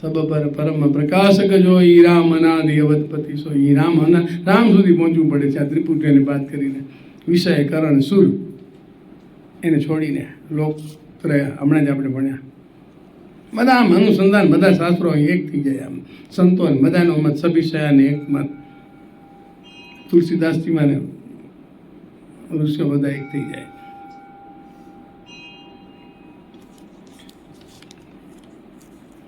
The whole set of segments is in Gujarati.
સબ પર પરમ પ્રકાશક જો ઈ રામ અનાદિ અવધપતિ. સો ઈ રામ અના, રામ સુધી પહોંચવું પડે છે આ ત્રિપુટીની વાત કરીને. વિષય કરણ સુર. એને છોડીને લોક હમણાં જ આપણે ભણ્યા. બધા આમ અનુસંધાન, બધા શાસ્ત્રો એક થઈ જાય આમ સંતોન બધાનો મત સભિષયાને એક મત. તુલસીદાસજીમાં ઋષિઓ બધા એક થઈ જાય.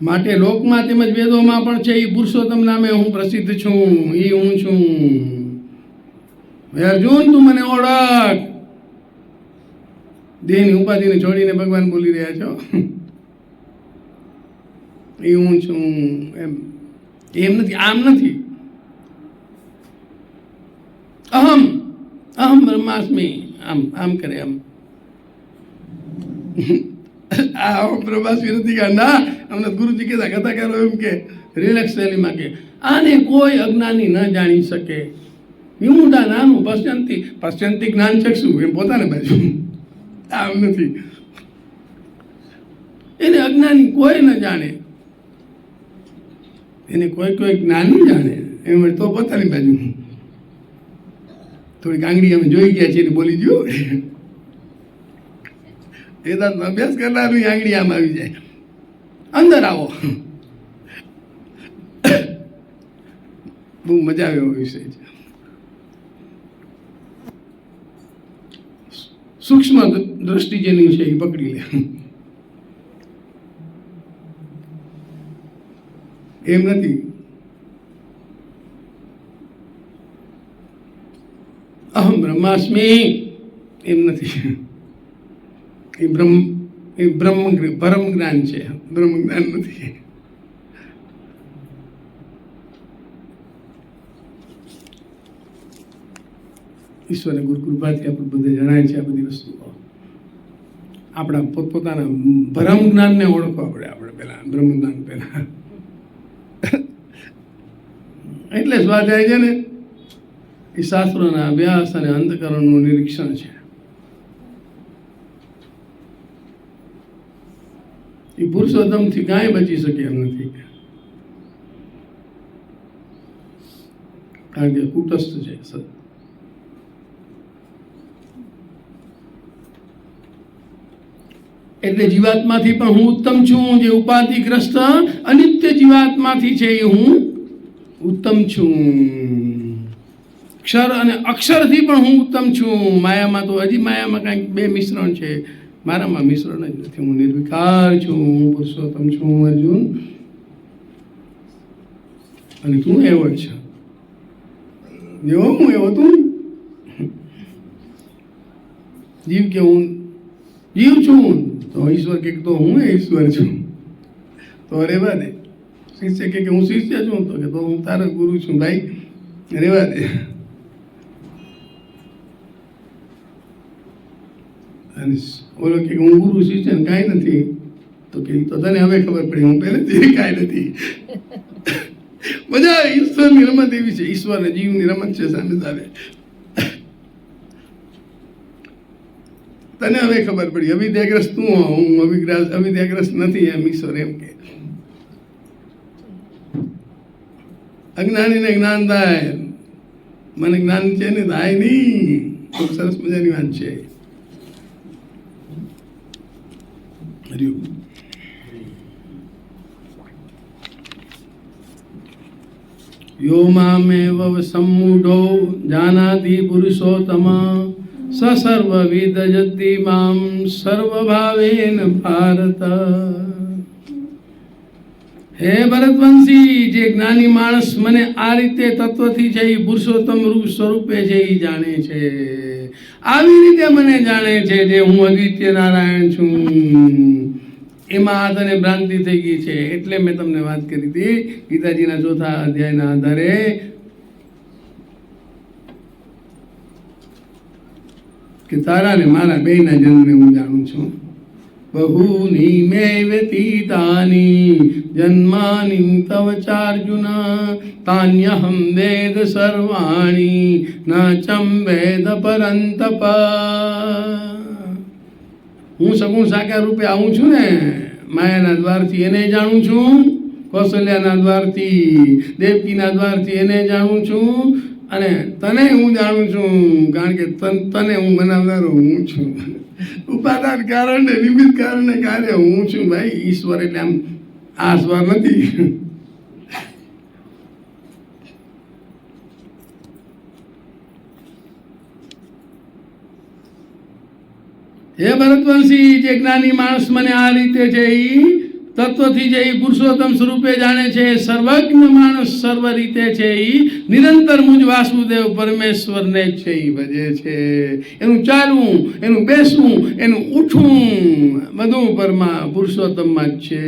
માટે લોકમાં તેમજ વેદોમાં પણ છે એ પુરુષોત્તમ નામે હું પ્રસિદ્ધ છું એ હું છું. અર્જુન, તું મને ઓળખ. દેહની ઉપાધિને છોડીને ભગવાન બોલી રહ્યા છો. એ હું છું, એમ. એમ નથી, આમ નથી. અહમ અહમ બ્રહ્માસ્મી. આમ આમ કરે, આમ. આ પ્રભાસ કે ના અમને ગુરુજી કહેતા કથાકારો એમ કે રિલેક્સ શૈલીમાં કે, આને કોઈ અજ્ઞાની ન જાણી શકે. વિમુદા નાનું પશ્ચંતી પશ્ચંતી જ્ઞાન ચક્ષુ એમ પોતાને બાજુ આમ નથી. એને અજ્ઞાની કોઈ ન જાણે. એને કોઈ કોઈ જ્ઞાની જાણે. એમ તો પોતાની બાજુ. થોડીક આંગળી અમે જોઈ ગયા છીએ બોલી વેદાંતનો અભ્યાસ કરનારની આંગળી આમ આવી જાય. અંદર આવો. બહુ મજા આવે એવો વિષય છે. સૂક્ષ્મ દ્રષ્ટિ જેની છે એ પકડી લે. એમ નથી. અહમ બ્રહ્માસ્મી. એમ નથી. એ બ્રહ્મ એ બ્રહ્મ પરમ જ્ઞાન છે. બ્રહ્મ જ્ઞાન નથી. ઈશ્વરને ગુરુ કૃપાથી આપણે બધે જણાય છે આ બધી વસ્તુઓ. આપણા પોતપોતાના ભરમ જ્ઞાનને ઓળખવા પડે આપણે પહેલાં, બ્રહ્મ જ્ઞાન પહેલાં. એટલે સ્વાધ્યાય છે ને, એ શાસ્ત્રોના અભ્યાસ અને અંતકરણનું નિરીક્ષણ છે. એ પુરુષોત્તમથી કાંઈ બચી શકે એમ નથી. કારણ કે કુટસ્થ છે એટલે જીવાત્માથી પણ હું ઉત્તમ છું જે ઉપાધિગ્રસ્ત, અનિત્ય જીવાત્માથી છે એ હું ઉત્તમ છું. ક્ષર અને અક્ષરથી પણ હું ઉત્તમ છું. માયામાં તો હજી માયામાં કાંઈક બે મિશ્રણ છે. મારામાં મિશ્રણ જ નથી. હું નિર્વિકાર છું, હું પુરુષોત્તમ છું અર્જુન. અને તું એવો છે. જેવો હું એવો તું? જીવ કે હું? જીવ છું તો ઈશ્વર કે તો હું ઈશ્વર છું. તો રેવા દે. શિષ્ય કે હું શિષ્ય છું તો કે તો હું તારો ગુરુ છું ભાઈ. રેવા દે. અને ઓલો કે હું ગુરુ શિષ્ય ને કાંઈ નથી. તો કે તો તને હવે ખબર પડી, હું પહેલેથી કાંઈ નથી. મજા ઈશ્વરની રમત એવી છે. ઈશ્વર જીવની રમત છે સામે સામે તને હવે ખબર પડી, અવિદ્યાગ્રસ્ત તું હું. અવિગ્રસ્ત અવિદ્યાગ્રસ્ત નથી એમ ઈશ્વર એમ કે. અજ્ઞાનીને જ્ઞાન થાય. મને જ્ઞાન છે ને, થાય નહીં. ખૂબ સરસ મજાની વાત છે. રહ્યું યો મામેવ સમૂઢો જાનાતિ પુરુષોત્તમ. સ સર્વવિદ જતિ મામ સર્વભાવેન ભારત. હે ભરતવંશી, જે જ્ઞાની માણસ મને આ રીતે તત્વથી છે, એ પુરુષોત્તમ રૂપ સ્વરૂપે છે, એ જાણે છે. આવી રીતે મને જાણે છે જે હું અદિત્ય નારાયણ છું. એમાં આ તને ભ્રાંતિ થઈ ગઈ છે. એટલે મેં તમને વાત કરી હતી ગીતાજીના ચોથા અધ્યાયના આધારે. કે તારા ને મારા બેયના જન્મને હું જાણું છું. બહુની મે व्यतीतानि જન્માની તવ चार्जुन तान्यहं वेद સર્વાણી न चं वेद પરંતપ. હું સગુણ સાકાર રૂપે આવું છું ને? માયાના દ્વારથી એને જાણું છું, કૌશલ્યાના દ્વારથી, દેવકીના દ્વારથી એને જાણું છું, અને તને હું જાણું છું, કારણ કે તને હું બનાવનારો હું છું. ઉપાદાન કારણ ને નિમિત્ત કારણે કાર્ય હું છું ભાઈ, ઈશ્વર એટલે આમ આ સ્વર નથી. હે ભરતવંશી, જે જ્ઞાની માણસ મને આ રીતે છે ઈ તત્વથી જે ઈ પુરુષોત્તમ સ્વરૂપે જાણે છે, સર્વજ્ઞ માણસ સર્વ રીતે છે એ નિરંતર મુજ વાસુદેવ પરમેશ્વરને છે એ ભજે છે. એનું ચાલવું, એનું બેસવું, એનું ઉઠવું, બધું પરમાં પુરુષોત્તમમાં જ છે.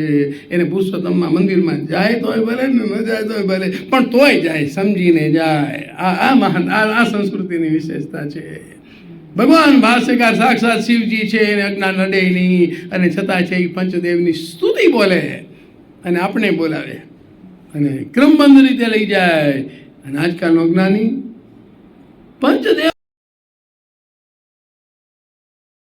એને પુરુષોત્તમમાં મંદિરમાં જાય તોય ભલે ને ન જાય તોય ભલે, પણ તોય જાય, સમજીને જાય. આ આ મહાન આ સંસ્કૃતિની વિશેષતા છે. ભગવાન ભાષ્યકાર સાક્ષાત શિવજી છે એને અજ્ઞાન નડે નહીં. અને છતાં છે એ પંચદેવની સ્તુતિ બોલે અને આપણે બોલાવે. અને ક્રમબંધ રીતે લઈ જાય. અને આજકાલનો જ્ઞાની પંચદેવ